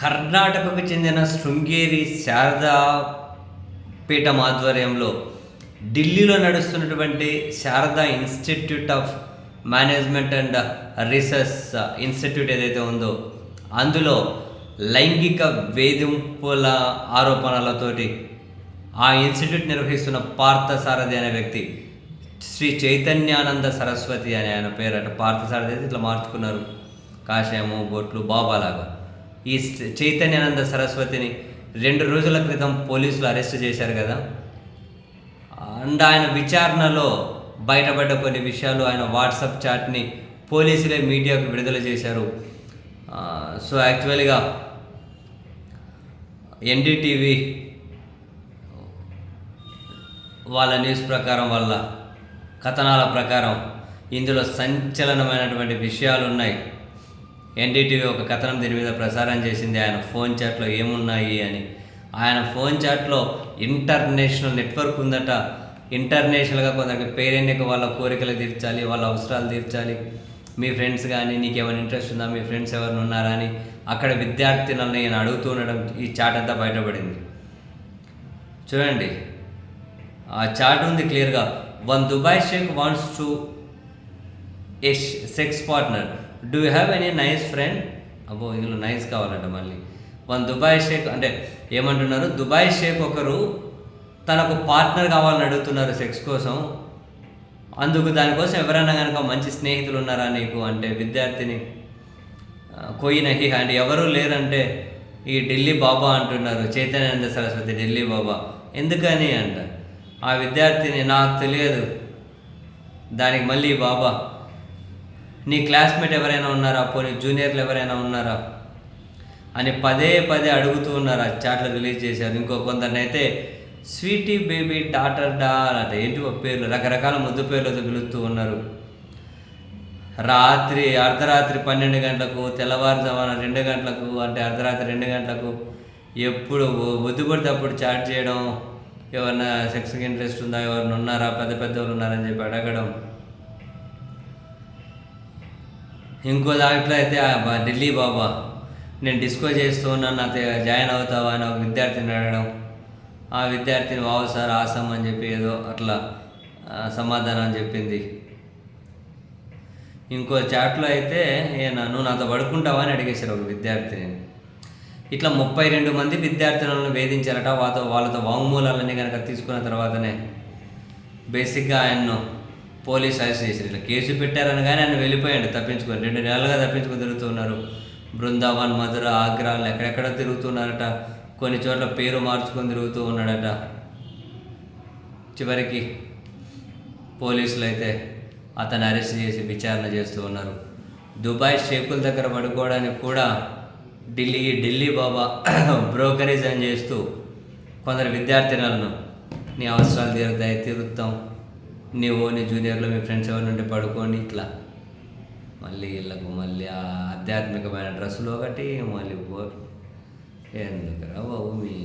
కర్ణాటకకు చెందిన శృంగేరి శారదా పీఠం ఆధ్వర్యంలో ఢిల్లీలో నడుస్తున్నటువంటి Sharada institute of management and research institute ఏదైతే ఉందో అందులో లైంగిక వేధింపుల ఆరోపణలతోటి ఆ ఇన్స్టిట్యూట్ నిర్వహిస్తున్న పార్థసారథి అనే వ్యక్తి శ్రీ చైతన్యానంద సరస్వతి అనే ఆయన పేరట పార్థసారథి అయితే ఇట్లా మార్చుకున్నారు. కాషాయము బొట్లు బాబాలాగా. ఈ చైతన్యానంద సరస్వతిని రెండు రోజుల క్రితం పోలీసులు అరెస్ట్ చేశారు కదా. అండ్ ఆయన విచారణలో బయటపడ్డ కొన్ని విషయాలు ఆయన వాట్సాప్ చాట్ని పోలీసులే మీడియాకు విడుదల చేశారు. సో యాక్చువల్గా ఎన్డీటీవీ వాళ్ళ న్యూస్ ప్రకారం వల్ల కథనాల ప్రకారం ఇందులో సంచలనమైనటువంటి విషయాలు ఉన్నాయి ఎన్డీటీవీ ఒక కథనం దీని మీద ప్రసారం చేసింది. ఆయన ఫోన్ చాట్లో ఏమున్నాయి అని. ఆయన ఫోన్ చాట్లో ఇంటర్నేషనల్ నెట్వర్క్ ఉందట. ఇంటర్నేషనల్గా కొందరికి పేరెన్నిక వాళ్ళ కోరికలు తీర్చాలి వాళ్ళ అవసరాలు తీర్చాలి. మీ ఫ్రెండ్స్ కానీ నీకు ఏమైనా ఇంట్రెస్ట్ ఉందా? మీ ఫ్రెండ్స్ ఎవరిని ఉన్నారా? అని అక్కడ విద్యార్థినులను నేను అడుగుతూ ఉండడం ఈ చాట్ అంతా బయటపడింది. చూడండి. ఆ చాట్ ఉంది క్లియర్గా. One Dubai sheikh wants to a sex partner. Do you have any nice friend అబ్బో ఇందులో నైస్ కావాలంట మళ్ళీ. వన్ దుబాయ్ షేక్ అంటే ఏమంటున్నారు? దుబాయ్ షేక్ ఒకరు తనకు పార్ట్నర్ కావాలని అడుగుతున్నారు సెక్స్ కోసం. అందుకు దానికోసం ఎవరైనా కనుక మంచి స్నేహితులు ఉన్నారా నీకు? అంటే విద్యార్థిని ఆ, కోయి అండ్ ఎవరూ ఎవరు లేరంటే ఈ ఢిల్లీ బాబా అంటున్నారు. చైతన్యానంద సరస్వతి ఢిల్లీ బాబా. ఎందుకని అంట? ఆ విద్యార్థిని నాకు తెలియదు. దానికి మళ్ళీ బాబా నీ క్లాస్మేట్ ఎవరైనా ఉన్నారా? పోనీ జూనియర్లు ఎవరైనా ఉన్నారా? అని పదే పదే అడుగుతూ ఉన్నారు. ఆ చాట్లు రిలీజ్ చేశారు. ఇంకో కొందరినైతే స్వీటీ బేబీ డాటర్ డాల్ అంటే ఏంటి ఒక పేర్లు? రకరకాల ముద్దు పేర్లతో పిలుస్తూ ఉన్నారు. రాత్రి అర్ధరాత్రి పన్నెండు గంటలకు తెల్లవారుజామున రెండు గంటలకు అంటే అర్ధరాత్రి రెండు గంటలకు ఎప్పుడు బుద్ధి పడితే అప్పుడు చాట్ చేయడం ఎవరన్నా సెక్స్కి ఇంట్రెస్ట్ ఉందా ఎవరైనా ఉన్నారా పెద్ద పెద్ద వాళ్ళు ఉన్నారని చెప్పి అడగడం ఇంకో దాంట్లో అయితే ఢిల్లీ బాబా నేను డిస్కో చేస్తూ ఉన్నాను నాతో జాయిన్ అవుతావా? అని ఒక విద్యార్థిని అడగడం. ఆ విద్యార్థిని వావు సార్ ఆసం అని చెప్పి ఏదో అట్లా సమాధానం చెప్పింది. ఇంకో చాట్లో అయితే ఏ నువ్వు నాతో పడుకుంటావా? అని అడిగేశారు ఒక విద్యార్థిని. ఇట్లా ముప్పై రెండు మంది విద్యార్థులను వేధించారట. వాళ్ళతో వాళ్ళతో వాంగ్మూలాలన్నీ కనుక తీసుకున్న తర్వాతనే. బేసిక్గా ఆయన్ను పోలీస్ అరెస్ట్ ఇట్లా కేసు పెట్టారనగానే ఆయన వెళ్ళిపోయాడు తప్పించుకొని. రెండు నెలలుగా తప్పించుకొని తిరుగుతున్నారు బృందావన్ మధుర ఆగ్రాలు ఎక్కడెక్కడ తిరుగుతున్నారట. కొన్ని చోట్ల పేరు మార్చుకొని తిరుగుతూ ఉన్నాడట. చివరికి పోలీసులు అయితే అతను అరెస్ట్ చేసి విచారణ చేస్తూ ఉన్నారు. దుబాయ్ షేకుల దగ్గర పడుకోవడానికి కూడా ఢిల్లీ ఢిల్లీ బాబా బ్రోకరేజ్ అని చేస్తూ కొందరు విద్యార్థినులను నీ అవసరాలు తీరుతాయి తీరుతాం. నువ్వు నీ జూనియర్లో మీ ఫ్రెండ్స్ ఎవరి ఉంటే పడుకోండి ఇట్లా. మళ్ళీ వీళ్ళకు మళ్ళీ ఆ ఆధ్యాత్మికమైన డ్రెస్సులు ఒకటి మళ్ళీ పో ఎందుకురా బాబు మీ